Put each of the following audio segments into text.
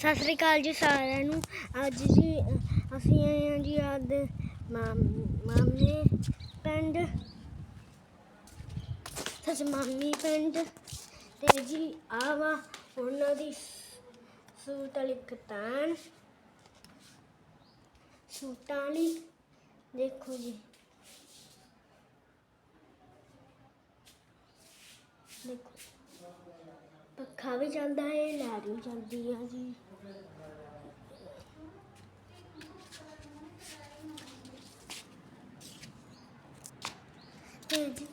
ਸਤਿ ਸ੍ਰੀ ਅਕਾਲ ਜੀ ਸਾਰਿਆਂ ਨੂੰ। ਅੱਜ ਜੀ, ਅਸੀਂ ਆਏ ਹਾਂ ਜੀ ਆਦ ਮਾਮੇ ਪਿੰਡ। ਸੱਚ ਮਾਮੀ ਪਿੰਡ। ਤੇ ਜੀ ਆਵਾ ਉਹਨਾਂ ਦੀ ਸੂਟ ਵਾਲੀ ਕਤਾਨ ਸੂਟਾਂ ਵਾਲੀ। ਦੇਖੋ ਜੀ। ਦੇਖੋ। ਪੱਖਾ ਵੀ ਚੱਲਦਾ ਹੈ ਲਾਈਟ ਵੀ ਚੱਲਦੀ ਹੈ ਜੀ। ਤੇ ਜੀ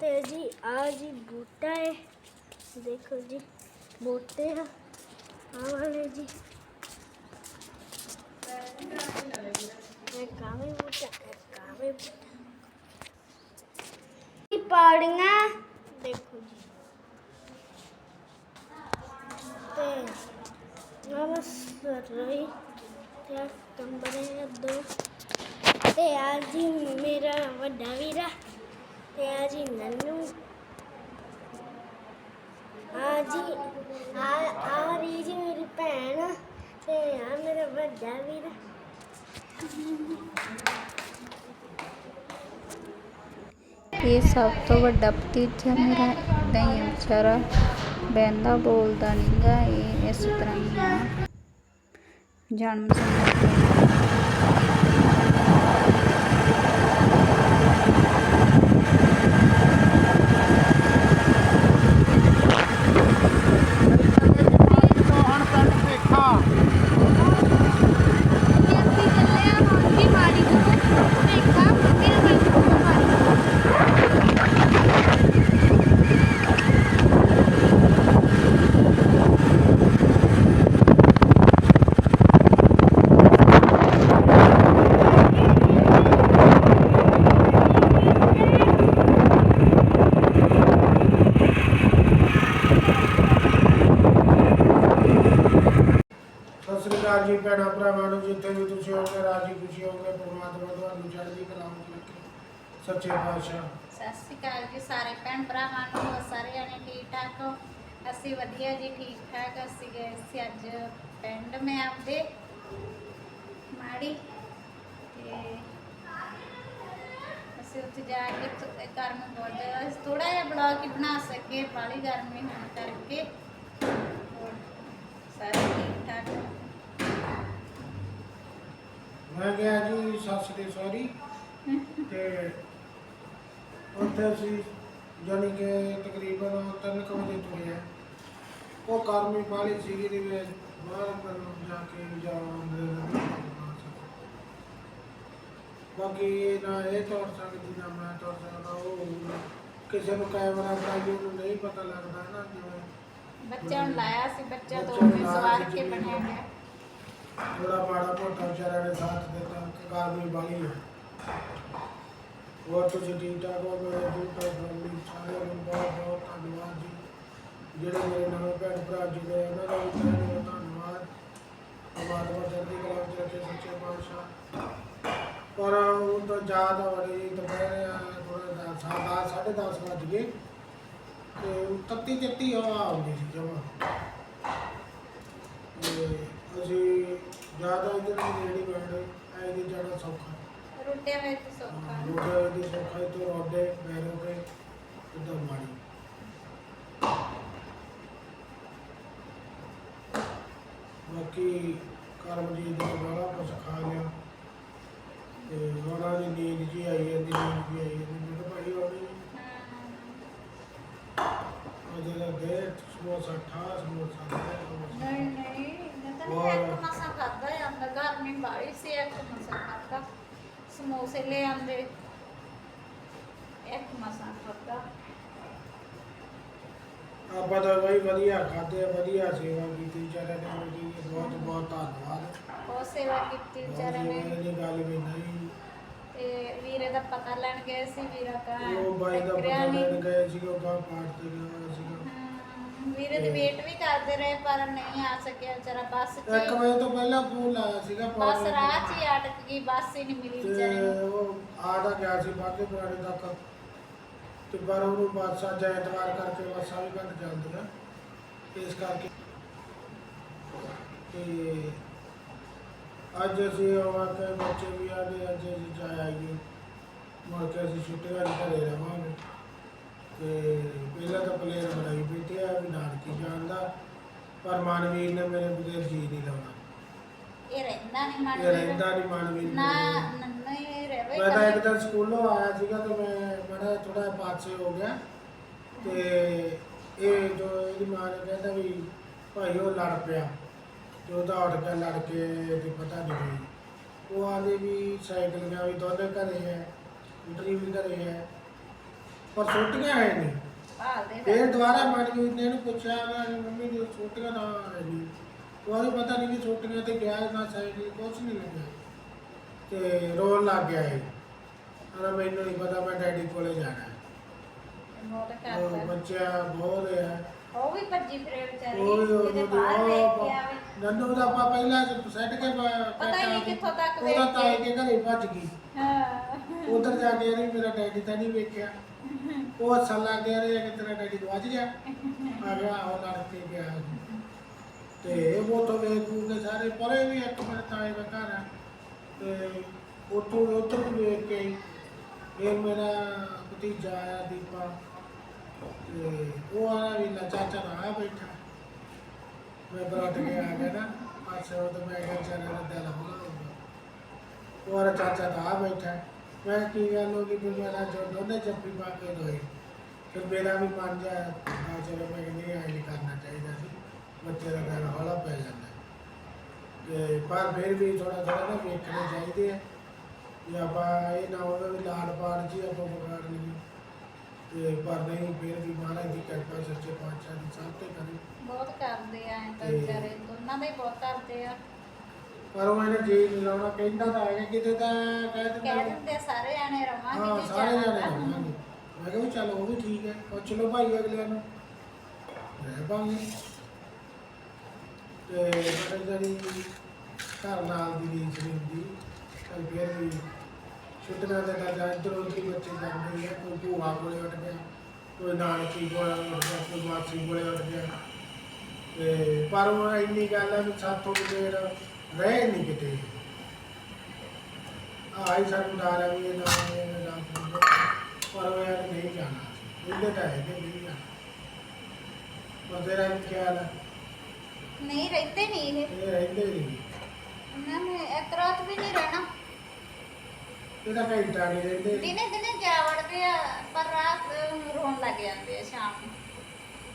ਤੇ ਜੀ ਆ ਜੀ ਬੂਟਾ ਹੈ ਦੇਖੋ ਜੀ ਬੂਟੇ ਆ ਆ ਵਾਲੇ ਜੀ ਇਹ ਕਾਵੇਂ ਬੂਟਾ ਇਹ ਕਾਵੇਂ ਬੂਟਾ ਇਹ ਪਾੜੀਆਂ ਦੇਖੋ ਜੀ ਤੇ ਆ ਬਸ ਰਹੀ ਤੇ ਆਹ ਕਮਰੇ ਤੇ ਆ ਜੀ ਮੇਰਾ ਵੱਡਾ ਵੀਰਾ, ਤੇ ਆ ਜੀ ਨੰਨੂ। ਆ ਜੀ, ਆ ਆ ਰਹੀ ਜੀ ਮੇਰੀ ਭੈਣ, ਤੇ ਆ ਮੇਰਾ ਵੱਡਾ ਵੀਰਾ। ਇਹ ਸਭ ਤੋਂ ਵੱਡਾ ਭਤੀਜਾ ਮੇਰਾ ਏਦਾਂ ਹੀ ਵਿਚਾਰਾ। ਬਹਿੰਦਾ, ਬੋਲਦਾ ਨਹੀਂਗਾ ਇਹ ਇਸ ਤਰ੍ਹਾਂ ਹੀ ਆ। ਜਨਮ ਸਮੇਂ ਤੋਂ ਸਤਿ ਸ੍ਰੀ ਅਕਾਲ ਜੀ ਭੈਣਾਂ ਭਰਾਵਾਂ ਨੂੰ ਜਿੱਥੇ ਵੀ ਤੁਸੀਂ ਹੋਗੇ ਰਾਜੀ ਖੁਸ਼ੀ ਹੋਗੇ ਪਰਮਾਤਮਾ ਤੁਹਾਨੂੰ ਚੜ੍ਹਦੀ ਕਲਾ ਵਿੱਚ ਰੱਖੇ ਸੱਚੇ ਪਾਤਸ਼ਾਹ। ਸਤਿ ਸ਼੍ਰੀ ਅਕਾਲ ਜੀ ਸਾਰੇ ਭੈਣ ਭਰਾਵਾਂ ਨੂੰ ਹੋਰ ਸਾਰੇ ਜਣੇ ਠੀਕ ਠਾਕ ਹੋ? ਅਸੀਂ ਵਧੀਆ ਜੀ ਠੀਕ ਠਾਕ ਅਸੀਂ ਗਏ ਸੀ ਅੱਜ ਪਿੰਡ ਮੈਂ ਆਪਦੇ ਮਾੜੀ ਤੇ ਅਸੀਂ ਉੱਥੇ ਜਾ ਕੇ ਤ- ਗਰਮੀ ਬਹੁਤ ਜ਼ਿਆਦਾ ਥੋੜਾ ਜਿਹਾ ਬਲੌਗ ਹੀ ਬਣਾ ਸਕੇ ਬਾਲੀ ਗਰਮੀ ਹੋਣ ਕਰਕੇ। ਹੋਰ ਸਾਰੇ ਠੀਕ ਠਾਕ ਹੋ। ਮੈਂ ਗਿਆ ਜੀ ਸੱਸ ਦੇ ਸੌਰੀ ਤੇ ਉੱਥੇ ਅਸੀਂ ਜਾਨੀ ਕਿ ਤਕਰੀਬਨ ਤਿੰਨ ਕੁ ਵਜੇ ਤੁਰੇ ਆ। ਉਹ ਗਰਮੀ ਬਾਲੀ ਸੀਗੀ ਦੀ ਵੇ ਬਾਹਰ ਪਰ ਜਾ ਕੇ ਜਾਵਾਂਗੇ ਬਾਕੀ ਨਾ ਇਹ ਤੁਰ ਸਕਦੀ ਨਾ ਮੈਂ ਤੁਰ ਸਕਦਾ ਉਹ ਕਿਸੇ ਨੂੰ ਕੈਮਰਾ ਬਣਾਈ ਉਹਨੂੰ ਨਹੀਂ ਪਤਾ ਲੱਗਦਾ ਨਾ ਜਿਵੇਂ ਬੱਚਿਆਂ ਨੂੰ ਲਾਇਆ ਸੀ ਬੱਚਾ ਤੋਂ ਨੂੰ ਲਾਇਆ ਸਵਾਰ ਕੇ ਜੀ। ਬਣਿਆ ਗਿਆ ਥੋੜਾ ਮਾੜਾ ਮੋਟਾ ਵਿਚਾਰਿਆਂ ਨੇ ਸਾਥ ਦਿੱਤਾ ਕਿ ਗਰਮੀ ਬਾਲੀ ਹੈ ਹੋਰ ਤੁਸੀਂ ਠੀਕ ਠਾਕ ਹੋ ਮੇਰੇ ਜੂਟਾ ਫੈਮਿਲੀ ਸਾਰਿਆਂ ਨੂੰ ਬਹੁਤ ਬਹੁਤ ਧੰਨਵਾਦ ਜੀ। ਜਿਹੜੇ ਮੇਰੇ ਨਵੇਂ ਭੈਣ ਭਰਾ ਜੁੜੇ ਉਹਨਾਂ ਦਾ ਵੀ ਤਹਿ ਦਿਲੋਂ ਧੰਨਵਾਦ। ਪਰਮਾਤਮਾ ਚੜ੍ਹਦੀ ਕਲਾ ਵਿੱਚ ਰੱਖੇ ਸੱਚੇ ਪਾਤਸ਼ਾਹ। ਪਰ ਉਹ ਤਾਂ ਜ਼ਿਆਦਾ ਬੜੀ, ਦੁਪਹਿਰ ਥੋੜਾ ਸਾਡਾ ਸਾਢੇ ਦਸ ਵੱਜ ਗਏ। ਤੇ ਤੱਤੀ ਤੱਤੀ ਹਵਾ ਆਉਂਦੀ ਸੀ ਜਮਾ। ਤੇ ਅਸੀਂ ਜ਼ਿਆਦਾ ਇਧਰ ਨਹੀਂ ਨੇੜੇ ਬੈਠੇ ਐ ਨਹੀਂ ਜਾਣਾ ਸੌਖਾ। ਰੋਟੀਆਂ ਵਿੱਚ ਸੌਖਾ ਰੋਡੇ ਦੀ ਸੌਖਾ ਤੋਂ ਰੋਡੇ ਬੈਰੋ ਕੇ ਇਦਾਂ ਮਾੜੀ। ਬਾਕੀ ਕਰਮਜੀਤ ਨੇ ਬੜਾ ਕੁਝ ਖਾ ਲਿਆ ਤੇ ਉਹਨਾਂ ਦੀ ਨੀਂਦ ਜੀ ਆਈ ਜਾਂਦੀ ਨੀਂਦ ਜੀ ਆਈ ਜਾਂਦੀ ਮੈਂ ਕਿਹਾ ਭਾਈ ਹੋਣੀ ਉਹਦੇ ਦਾ ਦੇ ਸਮੋਸਾ ਠਾ ਸਮੋਸਾ ਦੇ ਸਮੋਸਾ ਨਹੀਂ ਨਹੀਂ ਮੈਂ ਤਾਂ ਇੱਕ ਮਸਾ ਖਾਦਾ ਹੈ ਅੰਦਰ ਨਹੀਂ ਬਾੜੀ ਸੀ ਇੱਕ ਮਸਾ ਖਾਦਾ ਸਮੋਸੇ ਲੈ ਆਂਦੇ ਇੱਕ ਮਸਾ ਖਾਦਾ ਆਪਾਂ ਤਾਂ ਬਈ ਵਧੀਆ ਖਾਦੇ ਵਧੀਆ ਸੇਵਾ ਕੀਤੀ ਵਿਚਾਰੇ ਨੇ ਉਹਦੀ ਬਹੁਤ ਬਹੁਤ ਧੰਨਵਾਦ। ਬਹੁਤ ਸੇਵਾ ਕੀਤੀ ਵਿਚਾਰੇ ਨੇ। ਇਹ ਗੱਲ ਵੀ ਨਹੀਂ। ਤੇ ਵੀਰੇ ਦਾ ਪਤਾ ਲੈਣ ਗਏ ਸੀ ਵੀਰਾ ਕਾ ਉਹ ਬਾਈ ਦਾ ਪਤਾ ਲੈਣ ਗਏ ਸੀ ਉਹ ਪਾਟ ਤੇ ਗਿਆ ਸੀਗਾ। ਵੀਰੇ ਦੀ ਵੇਟ ਵੀ ਕਰਦੇ ਰਹੇ ਪਰ ਨਹੀਂ ਆ ਸਕਿਆ ਵਿਚਾਰਾ ਬੱਸ ਇੱਕ 'ਚ ਵਜੇ ਤੋਂ ਪਹਿਲਾਂ ਫੋਨ ਲਾਇਆ ਸੀਗਾ ਬੱਸ ਰਾਹ 'ਚ ਹੀ ਅਟਕ ਗਈ ਬੱਸ ਹੀ ਨਹੀਂ ਮਿਲੀ ਵਿਚਾਰੇ ਤੇ ਨੂੰ। ਉਹ ਆਦਾ ਗਿਆ ਸੀ ਬਾਗੇ ਪੁਰਾਣੇ ਤੱਕ। ਤੇ ਪਰ ਉਹਨੂੰ ਬੱਸ ਅੱਜ ਐਤਵਾਰ ਕਰਕੇ ਬੱਸਾਂ ਵੀ ਘੱਟ ਜਾਂਦੀਆਂ ਇਸ ਕਰਕੇ ਤੇ ਅੱਜ ਅਸੀਂ ਆਵਾ ਕੇ ਬੱਚੇ ਵੀ ਆਦੇ ਅੱਜ ਅਸੀਂ ਜਾ ਆਈਏ ਮੁੜ ਕੇ ਅਸੀਂ ਛੁੱਟੀਆਂ ਦੇ ਘਰੇ ਰਵਾਂਗੇ। ਤੇ ਪਹਿਲਾਂ ਤਾਂ ਬਣਾਈ ਬੈਠੇ ਆ ਵੀ ਨਾਨਕੀ ਜਾਣ ਦਾ ਪਰ ਮਨਵੀਰ ਨੇ ਮੇਰੇ ਬਗੈਰ ਜੀ ਨਹੀਂ ਲਾਉਣਾ। ਇਹ ਰਹਿੰਦਾ ਨਹੀਂ ਮਨ ਇਹ ਰਹਿੰਦਾ ਨਹੀਂ ਮਨਵੀਰ ਨਾ ਨੇ ਨਹੀਂ ਰਵੇ ਮੈਂ ਤਾਂ ਇੱਕ ਦਿਨ ਸਕੂਲੋਂ ਆਇਆ ਸੀਗਾ ਤੇ ਮੈਂ ਬੜਾ ਥੋੜਾ ਪਾਸੇ ਹੋ ਗਿਆ। ਤੇ ਇਹ ਜੋ ਇਹਦੀ ਮਾਂ ਨੇ ਕਹਿੰਦਾ ਵੀ ਭਾਈ ਉਹ ਲੜ ਪਿਆ। ਤੇ ਉਹਦਾ ਉੱਠ ਕੇ ਲੜ ਕੇ ਤੇ ਪਤਾ ਨਹੀਂ ਉਹ ਆਂਦੇ ਵੀ ਸਾਈਕਲ ਗਿਆ ਵੀ ਦੋਨੇ ਘਰੇ ਹੈ ਸਕੂਟਰੀ ਵੀ ਘਰੇ ਹੈ। ਪਰ ਛੋਟੀਆਂ ਹੈ ਨਹੀਂ। ਭਾਲਦੇ ਫਿਰ ਦੁਬਾਰਾ ਮਨਜੀਤ ਨੇ ਇਹਨੂੰ ਪੁੱਛਿਆ ਵੀ ਮੰਮੀ ਦੀ ਛੋਟੀਆਂ ਨਾ ਹੈ ਨਹੀਂ। ਉਹਨੂੰ ਪਤਾ ਨਹੀਂ ਕਿ ਛੋਟੀਆਂ ਤੇ ਗਿਆ ਨਾ ਸਾਈਕਲ ਕੁਛ ਨਹੀਂ ਲੱਗਿਆ। ਤੇ ਰੋਣ ਲੱਗ ਗਿਆ ਇਹ। ਕਹਿੰਦਾ ਮੈਨੂੰ ਨਹੀਂ ਪਤਾ ਮੈਂ ਡੈਡੀ ਕੋਲੇ ਜਾਣਾ ਹੈ। ਮੋਟ ਉਹ ਕਰਦਾ ਬੱਚਾ ਬਹੁਤ ਹੈ ਉਹ ਵੀ ਭੱਜੀ ਫਿਰੇ ਵਿਚਾਰੀ ਉਹ ਕਿਤੇ ਬਾਹਰ ਵੇਖ ਕੇ ਆਵੇ। ਨੰਨੂ ਦਾ ਆਪਾਂ ਪਹਿਲਾਂ ਸੈੱਟ ਕੇ ਪਤਾ ਹੀ ਨਹੀਂ ਕਿੱਥੋਂ ਤੱਕ ਵੇਖ ਉਹਦਾ ਤਾਏ ਕੇ। ਕੇ ਘਰੇ ਭੱਜ ਗਈ। ਹਾਂ। ਉਧਰ ਜਾ ਕੇ ਇਹਨੇ ਮੇਰਾ ਡੈਡੀ ਤਾਂ ਨਹੀਂ ਵੇਖਿਆ। ਉਹ ਹੱਸਣ ਲੱਗ ਗਿਆ ਰੇ ਕਿ ਤੇਰਾ ਡੈਡੀ ਗਵਾਚ ਗਿਆ। ਆ ਗਿਆ ਉਹ ਲੜ ਕੇ ਤੇ ਉਹ ਤੋਂ ਵੇਖ ਵੂਖ ਕੇ ਸਾਰੇ ਪਰੇ ਵੀ ਇੱਕ ਮੇਰੇ ਤਾਏ ਦਾ ਘਰ ਹੈ ਤੇ ਉੱਥੋਂ ਉੱਧਰ ਵੀ ਵੇਖ ਕੇ ਆਈ। ਮੇਰਾ ਭਤੀਜਾ ਆਇਆ ਦੀਪਾ। ਤੇ ਉਹ ਆਇਆ ਵੀ ਨਾ ਚਾਚਾ ਨਾ ਆ ਬੈਠਾ। ਮੈਂ ਬਰਾਟ ਕੇ ਆ ਗਿਆ ਨਾ, ਪਾਸੇ ਉਹ ਤਾਂ ਮੈਂ ਕਿਹਾ ਚੱਲ ਇਹਦਾ ਦਿਲ ਹੌਲਾ ਉਹ ਵਾਲਾ ਚਾਚਾ ਤਾਂ ਆ ਬੈਠਾ। ਮੈਂ ਕੀ ਗੱਲ ਹੋ ਗਈ ਵੀ ਮੇਰਾ ਜੋ ਦੋਨੇ ਜੱਫੀ ਪਾ ਕੇ ਦੋਏ ਫਿਰ ਮੇਰਾ ਵੀ ਮਨ ਜਾ ਆ ਚਲੋ ਮੈਂ ਕਿ ਨਹੀਂ ਆਈ ਨਹੀਂ ਕਰਨਾ ਚਾਹੀਦਾ ਸੀ। ਬੱਚੇ ਦਾ ਦਿਲ ਹੌਲਾ ਪੈ ਜਾਂਦਾ। ਤੇ ਪਰ ਫਿਰ ਵੀ ਥੋੜਾ ਥੋੜਾ ਨਾ ਵੇਖਣੇ ਚਾਹੀਦੇ ਆ। ਵੀ ਆਪਾਂ ਇਹ ਨਾ ਹੋਵੇ ਵੀ ਲਾੜ ਪਾੜ ਜੀ ਆਪਾਂ ਵਿਗਾੜ ਲਈਏ। ਤੇ ਪਰ ਨਹੀਂ ਫਿਰ ਵੀ ਮਹਾਰਾਜ ਦੀ ਕਿਰਪਾ ਸੱਚੇ ਪਾਤਸ਼ਾਹ ਦੀ ਸਭ ਤੇ ਕਰੇ। ਬਹੁਤ ਕਰਦੇ ਆ ਐਂ ਤਾਂ ਵਿਚਾਰੇ ਦੋਨਾਂ ਦੇ ਬਹੁਤ ਕਰਦੇ ਆ। ਪਰ ਉਹ ਇਹਨੇ ਜੀ ਨਹੀਂ ਲਾਉਣਾ ਕਹਿੰਦਾ ਤਾਂ ਹੈ ਕਿਤੇ ਤਾਂ ਕਹਿ ਕਹਿ ਦਿੰਦਾ ਦਿੰਦੇ ਸਾਰੇ ਜਾਣੇ ਰਵਾਂਗੇ ਹਾਂ ਜੀ ਸਾਰੇ ਜਾਣਾ ਜਾਣੇ ਤਾਂ। ਰਹਾਂਗੇ ਮੈਂ ਕਿਹਾ ਵੀ ਚਲੋ ਉਹ ਵੀ ਠੀਕ ਹੈ ਪੁੱਛ ਲਓ ਭਾਈ ਅਗਲਿਆਂ ਨੂੰ। ਰਹਿ ਪਾਂਗੇ। ਤੇ ਬੜੇ ਜਿਹੜੀ ਘਰ ਨਾਲ ਦੀ ਰੀਸ ਹੁੰਦੀ ਚੱਲ ਫਿਰ ਵੀ ਛੁੱਟੀਆਂ ਦੇ ਤਾਂ ਜਾਂ ਇੱਧਰ ਉੱਧਰ ਹੀ ਬੱਚੇ ਜਾਂਦੇ ਆ ਕੋਈ ਭੂਆ ਕੋਲੇ ਉੱਠ ਗਿਆ ਕੋਈ ਨਾਨਕੀ ਕੋਲੇ ਉੱਠ ਗਿਆ ਕੋਈ ਮਾਸੀ ਕੋਲੇ ਉੱਠ ਗਿਆ। ਤੇ ਪਰ ਉਹ ਇੰਨੀ ਗੱਲ ਹੈ ਵੀ ਸਾਥੋਂ ਬਗੈਰ ਰਹੇ ਨਹੀਂ ਕਿਤੇ। ਆਈ ਸਾਨੂੰ ਡਰ ਹੈ ਵੀ ਇਹ ਨਾ ਇਹ ਨਾ। ਪਰ ਯਾਰ ਨਹੀਂ ਜਾਣਾ। ਇਹਦੇ ਤਾਂ ਹੈ ਕਿ ਨਹੀਂ ਜਾਣਾ। ਪਰ ਤੇਰਾ ਕੀ ਖਿਆਲ ਹੈ ਨਹੀਂ ਰਹਿੰਦੇ ਨਹੀਂ ਇਹ। ਇਹ ਰਹਿੰਦੇ ਨਹੀਂ। ਨੇ ਇੱਕ ਰਾਤ ਵੀ ਨਹੀਂ ਰਹਿਣਾ। ਇਹਦਾ ਘੰਟਾ ਨਹੀਂ ਰਹਿੰਦੇ। ਦਿਨੇ ਦਿਨੇ ਜਾ ਵੜਦੇ ਆ ਪਰ ਰਾਤ ਰੋਣ ਲੱਗ ਜਾਂਦੇ ਆ ਸ਼ਾਮ ਨੂੰ।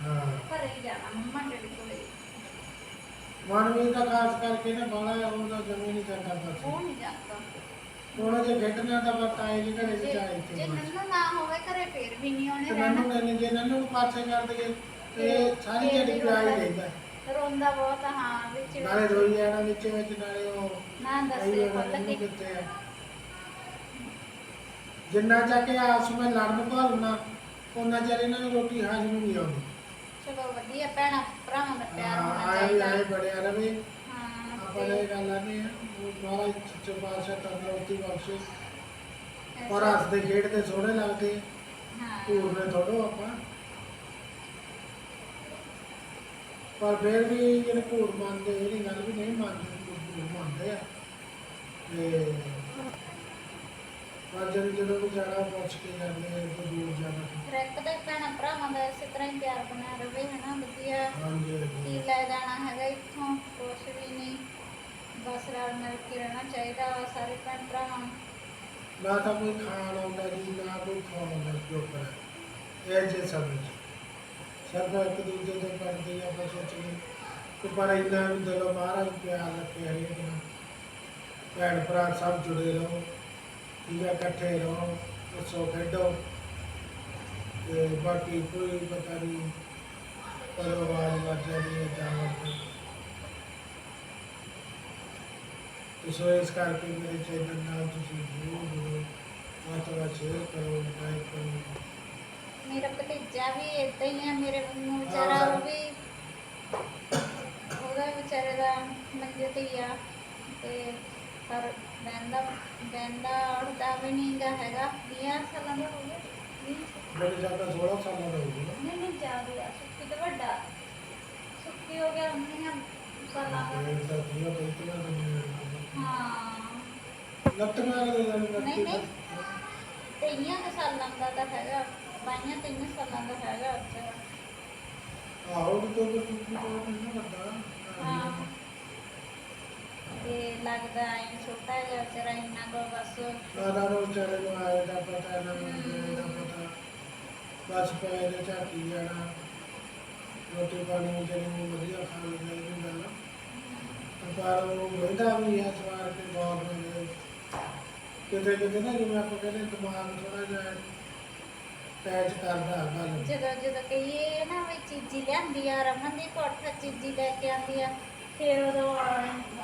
ਹਾਂ। ਘਰੇ ਜਾਣਾ ਮੰਮਾ ਡੈਡੀ ਕੋਲੇ। ਮਾਨਵੀ ਦਾ ਖਾਸ ਕਰਕੇ ਨਾ ਬਾਲਾ ਉਹਦਾ ਜਮੀ ਨਹੀਂ ਕਰਦਾ ਉਹ ਬਸ ਨਹੀਂ ਜਾਂਦਾ। ਉਹਨਾਂ ਦੇ ਖੇਡਣਾ ਦਾ ਬਸ ਆਏ ਜੀ ਘਰੇ ਜੇ ਵਿੱਚ ਆਏ ਜੇ ਬਸ। ਨੰਨੂ ਨਾ ਹੋਵੇ ਘਰੇ ਫੇਰ ਵੀ ਨਹੀਂ ਉਹਨੇ ਤੇ ਰਹਿਣਾ। ਮੈਨੂੰ ਨੇ ਜੇ ਨੰਨੂ ਨੂੰ ਪਾਸੇ ਕਰ ਦਈਏ ਤੇ ਸਾਰੀ ਜਿਹੜੀ ਪਿਆਈ ਰਹਿੰਦਾ। ਰੋਂਦਾ ਬਹੁਤ ਆ, ਹਾਂ ਵਿੱਚ ਵਿੱਚ। ਨਾਲੇ ਰੋਈ ਜਾਣਾ ਵਿੱਚ ਵਿੱਚ ਨਾਲੇ ਉਹ ਨਾ ਦੱਸੇ ਖੁੱਲ ਕੇ। ਜਿੰਨਾ ਚੱਕ ਕੇ ਆਪਸ ਵਿੱਚ ਲੜਨ ਭਾਲਣਾ ਉਹਨਾਂ ਚਿਰ ਇਹਨਾਂ ਨੂੰ ਰੋਟੀ ਹਾਜ਼ਮ ਨਹੀਂ ਆਉਂਦੀ। ਚਲੋ ਵਧੀਆ ਭੈਣਾ ਭਰਾਵਾਂ ਦਾ ਪਿਆਰ ਹਾਂ, ਹੋਣਾ ਆਏ ਵੀ ਆਏ ਚਾਹੀਦਾ ਬੜਿਆ ਰਵੇ ਹਾਂ ਆਪਾਂ ਤੇ ਇਹ ਗੱਲ ਆਨੇ ਆ ਉਹ ਮਹਾਰਾਜ ਸੱਚੇ ਪਾਤਸ਼ਾਹ ਤੰਦਰੁਸਤੀ ਬਖਸ਼ੇ। ਔਰ ਐਸਾ- ਹੱਸਦੇ ਖੇਡਦੇ ਸੋਹਣੇ ਲੱਗਦੇ। ਹਾਂ। ਥੋੜੋ ਆਪਾਂ। ਪਰ ਫਿਰ ਵੀ ਜਿਹੜੇ ਘੂਰ ਮੰਨਦੇ ਇਹਦੀ ਗੱਲ ਵੀ ਨਹੀਂ ਮੰਨਦੇ ਘੂਰ ਮੰਨਦੇ ਆ। ਤੇ ਪਰ ਜਦੋਂ ਜਦੋਂ ਵੀ ਜਾਣਾ ਪੁੱਛ ਕੇ ਜਾਂਦੇ ਆ ਕੋਈ ਦੂਰ ਜਾਣਾ। ਫਿਰ ਇੱਕ ਤਾਂ ਭੈਣਾ ਭਰਾਵਾਂ ਦਾ ਇਸੇ ਤਰ੍ਹਾਂ ਹੀ ਪਿਆਰ ਬਣਿਆ ਰਵੇ ਹਨਾ ਵਧੀਆ। ਹਾਂਜੀ ਕੀ ਹਾਂਜੀ। ਲੈ ਜਾਣਾ ਹੈਗਾ ਇੱਥੋਂ ਕੁਛ ਵੀ ਨਹੀਂ। ਬਸ ਰਲ ਮਿਲ ਕੇ ਰਹਿਣਾ ਚਾਹੀਦਾ ਵਾ ਸਾਰੇ ਭੈਣ ਭਰਾਵਾਂ ਨੂੰ। ਨਾ ਤਾਂ ਕੋਈ ਖਾਣ ਆਉਂਦਾ ਜੀ ਨਾ ਕੋਈ ਖਾਣ ਆਉਂਦਾ ਚੁੱਪ ਇਹ ਜੇ ਸਮਝ ਸਭ ਇੱਕ ਦੂਜੇ ਦੇ ਕਰਦੇ ਆ ਬਸ ਸੋਚੀਏ ਕਿ ਪਰ ਇੰਨਾ ਵੀ ਦਿਲੋਂ ਮਹਾਰਾਜ ਪਿਆਰ ਰੱਖੇ ਹਰੇਕ ਨਾਲ। ਭੈਣ ਭਰਾ ਸਭ ਜੁੜੇ ਰਹੋ। ਹੈ ਇਕੱਠੇ ਰਹੋ ਹੱਸੋ ਖੇਡੋ। ਤੇ ਬਾਕੀ ਕੋਈ ਪਤਾ ਨਹੀਂ ਕਦੋਂ ਆਵਾਜ਼ ਵੱਜ ਜਾਣੀ ਹੈ ਤੇ ਸੋ ਇਸ ਕਰਕੇ ਮੇਰੇ ਚੈਨਲ ਨਾਲ ਤੁਸੀਂ ਜ਼ਰੂਰ ਜੁੜੋ। ਵੱਧ ਸ਼ੇਅਰ ਕਰੋ ਲਾਈਕ ਕਰੋ। ਮੇਰਾ ਭਤੀਜਾ ਵੀ ਏਦਾਂ ਹੀ ਆ ਮੇਰੇ ਵਾਂਗੂ ਵਿਚਾਰਾ ਉਹ ਵੀ ਉਹਦਾ ਵਿਚਾਰੇ ਦਾ ਮੰਜੇ ਤੇ ਹੀ ਆ। ਤੇ ਪਰ ਬੈਂਦਾ ਬੈਂਦਾ ਉੜਦਾ ਵੀ ਨਹੀਂ ਗਾ ਹੈਗਾ। 20 ਸਾਲਾਂ ਦਾ ਹੋ ਗਿਆ। 20 ਮੇਰੇ ਜ਼ਿਆਦਾ 16 ਸਾਲਾਂ ਦਾ ਹੋ ਗਿਆ। ਨਹੀਂ ਨਹੀਂ ਜ਼ਿਆਦਾ ਆ। ਸੁੱਕੀ ਤਾਂ ਵੱਡਾ। ਸੁੱਕੀ ਹੋ ਗਿਆ ਉਹਨੀਆਂ ਸਾਲਾਂ ਦਾ ਇਹ ਤਾਂ ਹੋਇਆ ਇਤਨਾ ਨਹੀਂ ਹਾਂ। ਮਾਰ ਦੇ ਜਾਨ ਨਹੀਂ ਨਹੀਂ। ਤੇਈਆਂ ਕੁ ਸਾਲਾਂ ਦਾ ਤਾਂ ਹੈਗਾ। ਬਾਈਆਂ ਤੇਈਆਂ ਸਾਲਾਂ ਦਾ ਹੈਗਾ। ਅੱਛਾ ਆਹੋ ਤੇ ਤੂੰ ਤੂੰ ਕਰਦਾ ਹਾਂ। ਲੱਗਦਾ ਐ ਛੋਟਾ ਜਿਹਾ ਵਿਚਾਰਾ ਇੰਨਾ ਕੋ ਬਸ ਸਾਡਾ ਨੂੰ ਵਿਚਾਰੇ ਨੂੰ ਆਏ ਦਾ ਪਤਾ ਨਾ ਮੈਨੂੰ ਦਾ ਪਤਾ। ਬਸ ਪਏ ਦੇ ਝਾਕੀ ਜਾਣਾ। ਰੋਟੀ ਪਾਣੀ ਵਿਚਾਰੇ ਨੂੰ ਵਧੀਆ ਖਾਣ ਨੂੰ ਮਿਲ ਜਾਂਦਾ ਨਾ। ਪਰ ਉਹ ਰਹਿੰਦਾ ਵੀ ਹੈ ਸਵਾਰ ਕੇ ਬਹੁਤ ਬੰਦੇ ਕਿਤੇ ਕਿਤੇ ਨਾ ਜਿਵੇਂ ਆਪਾਂ ਕਹਿੰਦੇ ਦਿਮਾਗ ਥੋੜਾ ਜਿਹਾ ਟੈਚ ਕਰਦਾ ਗੱਲ ਜਦੋਂ ਜਦੋਂ ਕਹੀਏ ਨਾ ਵੀ ਚੀਜ਼ੀ ਲਿਆਂਦੀ ਆ ਰਮਨ ਦੀ ਕੋਠਾ ਚੀਜ਼ੀ ਲੈ ਕੇ ਆਂਦੀ ਆ ਫਿਰ ਉਦੋਂ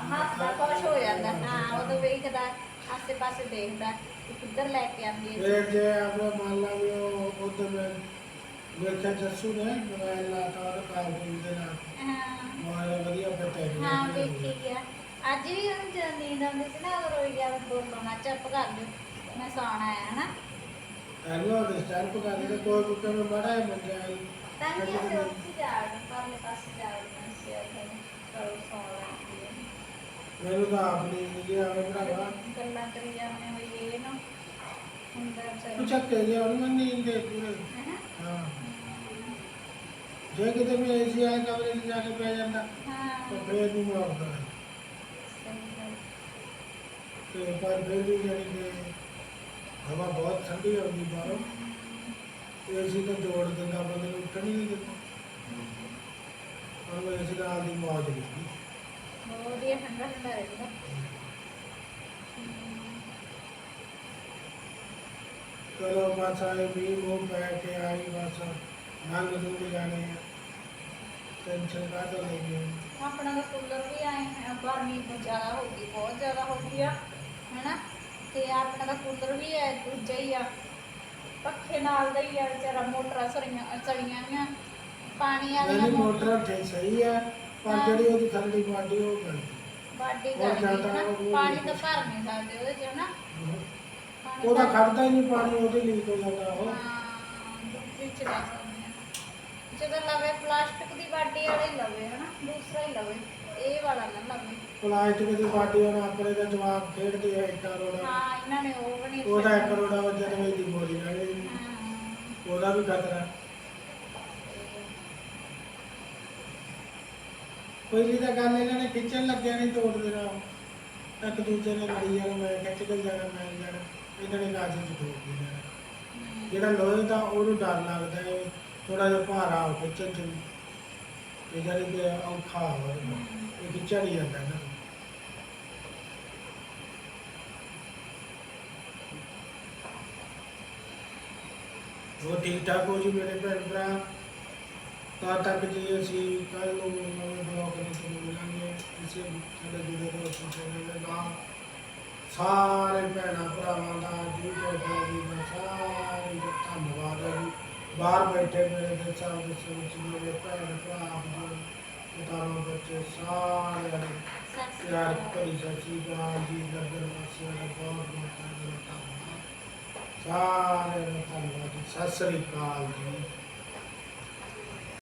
ਹੱਥ ਦਾ ਖੁਸ਼ ਹੋ ਜਾਂਦਾ ਹਾਂ ਉਦੋਂ ਵੇਖਦਾ ਆਸੇ ਪਾਸੇ ਦੇਖਦਾ ਕਿ ਕਿੱਧਰ ਲੈ ਕੇ ਆਂਦੀ ਹੈ। ਫਿਰ ਜੇ ਆਪਾਂ ਮੰਨ ਲਾ ਵੀ ਉਹ ਉਧਰ ਮੈਂ ਵੇਖਿਆ ਜੱਸੂ ਨੇ ਮੋਬਾਈਲ ਲਾ ਤਾ ਉਹ ਕਾਰਟੂਨ ਦੇ ਨਾਲ ਹਾਂ। ਮੋਬਾਈਲ ਵਧੀਆ ਫਿੱਟ ਹੈ ਹਾਂ ਵੇਖੀ ਗਿਆ। ਅੱਜ ਵੀ ਉਹਨੂੰ ਜਦੋਂ ਨੀਂਦ ਆਉਂਦੀ ਸੀ ਨਾ ਉਹ ਰੋਈ ਗਿਆ ਬੋਲੋ ਨਾ ਚੁੱਪ ਕਰ ਲਿਓ ਮੈਂ ਸੌਣਾ ਹੈ ਹਨਾ। ਐਨੋ ਡਿਸਟਰਬ ਕਰ ਦੇ ਕੋਈ ਕੁੱਤੇ ਨੂੰ ਬੜਾ ਹੈ ਮੰਗਿਆ। ਤਾਂ ਕਿ ਅਸੀਂ ਉੱਥੇ ਜਾੜ ਪਰਲੇ ਪਾਸੇ ਜਾੜ ਸੀ ਕਰੋ ਸੌਣ ਲੱਗੀ ਹੈ ਮੈਨੂੰ ਤਾਂ ਆਪ ਨਹੀਂ ਨਹੀਂ ਆਵੇ ਭਰਾਵਾ। ਗੱਲਾਂ ਕਰੀ ਜਾਂਦੇ ਹੋਈ ਇਹ ਨਾ ਹੁੰਦਾ ਤੂੰ ਚੱਲ ਚੱਕੇ ਜੇ ਉਹਨੂੰ ਮੈਂ ਨੀਂਦ ਦੇ ਪੂਰੇ ਹੈਨਾ? ਹਾਂ। ਜੇ ਕਿਤੇ ਮੈਂ ਏਸੀ ਆਏ ਕਮਰੇ 'ਚ ਜਾ ਕੇ ਪੈ ਜਾਂਦਾ ਹਾਂ। ਤਾਂ ਫੇਰ ਨਹੀਂ ਮਾਰਦਾ। ਸਹੀ ਗੱਲ। ਤੇ ਪਰ ਫਿਰ ਵੀ ਜਾਨੀ ਕਿ ਹਵਾ ਬਹੁਤ ਠੰਡੀ ਆਉਂਦੀ ਬਾਹਰੋਂ। ਏਸੀ ਤਾਂ ਜੋੜ ਦਿੰਦਾ ਬੰਦੇ ਨੂੰ ਉੱਠਣ ਹੀ ਨਹੀਂ ਦਿੰਦਾ ਉਹ ਏਸੀ ਦਾ ਆਦੀ ਮੌਜ ਨਹੀਂ ਬਹੁਤ ਹੀ ਠੰਡਾ ਠੰਡਾ ਰਹਿੰਦਾ ਚਲੋ ਬਸ ਆਏ ਵੀ ਉਹ ਪੈ ਕੇ ਆਈ ਬਸ ਨੰਗ ਦੁੰਗ ਜਾਣੇ ਆ। ਟੈਨਸ਼ਨ ਕਾ ਤਾਂ ਨਹੀਂ ਗਈ ਆਪਣਾ ਦਾ ਕੂਲਰ ਵੀ ਆਏ ਹੈ ਗਰਮੀ ਬਹੁਤ ਜ਼ਿਆਦਾ ਹੋ ਗਈ ਬਹੁਤ ਜ਼ਿਆਦਾ ਹੋ ਗਈ ਆ ਹੈਨਾ? ਤੇ ਆਪਣਾ ਦਾ ਕੂਲਰ ਵੀ ਹੈ ਦੂਜਾ ਹੀ ਆ। ਪੱਖੇ ਨਾਲ ਦਾ ਹੀ ਆ ਵਿਚਾਰਾ ਮੋਟਰਾਂ ਸੜੀਆਂ ਸੜੀਆਂ ਆ ਪਾਣੀ ਵਾਲੀਆਂ ਨਹੀਂ ਮੋਟਰ ਠੀਕ ਸਹੀ ਹੈ ਪਰ ਹਾਂ। ਜਿਹੜੀ ਉਹਦੀ ਥੱਲੇ ਬਾਡੀ ਉਹ ਗਈ। ਬਾਡੀ ਜ਼ਿਆਦਾ ਉਹ- ਪਾਣੀ ਤਾਂ ਭਰ ਨਹੀਂ ਸਕਦੇ ਉਹਦੇ ਚ ਨਾ ਪਾਣੀ ਉਹਦਾ ਖੜਦਾ ਹੀ ਨਹੀਂ ਪਾਣੀ ਉਹਦੇ ਲੀਕ ਹੋ ਜਾਂਦਾ ਉਹ। ਹਾਂ ਦੂਜੀ ਚ ਲਾ ਸਕਦੇ ਆ ਜਦੋਂ ਲਵੇ ਪਲਾਸਟਿਕ ਦੀ ਬਾਡੀ ਵਾਲੇ ਲਵੇ ਹਨਾ ਦੂਸਰਾ ਹੀ ਲਵੇ ਇਹ ਵਾਲਾ ਨਾ ਲਵੇ। ਪਲਾਸਟਿਕ ਦੀ ਬਾਡੀ ਉਹਨਾਂ ਆਪਣੇ ਦਾ ਜਵਾਬ ਖੇਡਦੇ ਆ ਇੱਟਾਂ ਰੋੜਾ ਹਾਂ ਇਹਨਾਂ ਨੇ ਉਹ ਬਣੀ ਉਹਦਾ ਇੱਕ ਰੋੜਾ ਵਜੇ ਤੇ ਮੇਰੀ ਗੋਲੀ ਲੱਗ ਗਈ ਉਹਦਾ ਵੀ ਖਤਰਾ। ਪਹਿਲੀ ਤਾਂ ਗੱਲ ਇਹਨਾਂ ਨੇ ਖਿੱਚਣ ਲੱਗਿਆ ਨਹੀਂ ਤੋੜ ਦੇਣਾ ਇੱਕ ਦੂਜੇ ਨੇ ਲੜੀ ਜਾਣਾ, ਮੈਂ ਖਿੱਚ ਕੇ ਜਾਣਾ, ਮੈਂ ਜਾਣਾ। ਇਹਨਾਂ ਨੇ ਗਾਜ ਚ ਤੋੜ ਦੇਣਾ ਜਿਹੜਾ ਲੋਹੇ ਦਾ, ਉਹਨੂੰ ਡਰ ਲੱਗਦਾ ਹੈ ਥੋੜਾ ਜਿਹਾ ਭਾਰਾ ਹੋ ਖਿੱਚਣ ਚ ਇਹ ਜਾਨੀ ਕਿ ਔਖਾ ਹੋ ਇਹ ਖਿੱਚਿਆ ਨਹੀਂ ਜਾਂਦਾ ਨਾ। ਉਹ ਠੀਕ ਠਾਕ ਹੋ ਜੀ ਮੇਰੇ ਭੈਣ ਭਰਾ। ਤਾਂ ਤੱਕ ਜੀ ਅਸੀਂ ਕੱਲ ਨੂੰ ਨਵੇਂ ਬਲੌਗ ਵਿੱਚ ਮਿਲਾਂਗੇ ਇਸੇ ਸਾਡੇ ਜੁੜੇ ਰਹੋ ਚੈਨਲ ਦੇ ਸਾਰੇ ਭੈਣਾਂ ਭਰਾਵਾਂ ਦਾ ਜੀ ਤੁਹਾਡਾ ਜੀ ਦਾ ਸਾਰੇ ਦਾ ਧੰਨਵਾਦ ਹੈ ਜੀ। ਬਾਹਰ ਬੈਠੇ ਮੇਰੇ ਦੇਸ਼ਾਂ ਵਿੱਚ ਵਿੱਚ ਮੇਰੇ ਭੈਣ ਭਰਾ ਆਪਣੇ ਪਿਤਾਵਾਂ ਬੱਚੇ ਸਾਰਿਆਂ ਨੂੰ ਪਿਆਰ ਭਰੀ ਸਤਿ ਸ਼੍ਰੀ ਅਕਾਲ ਜੀ ਲੱਗਣ ਵਾਸਿਆਂ ਦਾ ਬਹੁਤ ਬਹੁਤ ਧੰਨਵਾਦ। ਸਾਰਿਆਂ ਦਾ ਧੰਨਵਾਦ ਜੀ। ਸਤਿ ਸ੍ਰੀ ਅਕਾਲ ਜੀ।